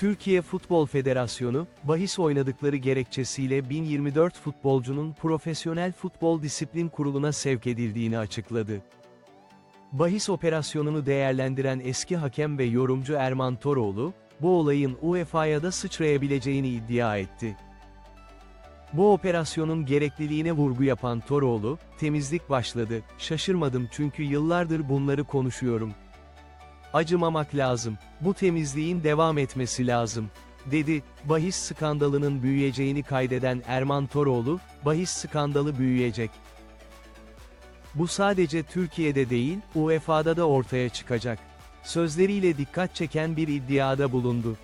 Türkiye Futbol Federasyonu, bahis oynadıkları gerekçesiyle 1024 futbolcunun Profesyonel Futbol Disiplin Kurulu'na sevk edildiğini açıkladı. Bahis operasyonunu değerlendiren eski hakem ve yorumcu Erman Toroğlu, bu olayın UEFA'ya da sıçrayabileceğini iddia etti. Bu operasyonun gerekliliğine vurgu yapan Toroğlu, temizlik başladı, şaşırmadım çünkü yıllardır bunları konuşuyorum. Acımamak lazım, bu temizliğin devam etmesi lazım, dedi, bahis skandalının büyüyeceğini kaydeden Erman Toroğlu, bahis skandalı büyüyecek. Bu sadece Türkiye'de değil, UEFA'da da ortaya çıkacak. Sözleriyle dikkat çeken bir iddiada bulundu.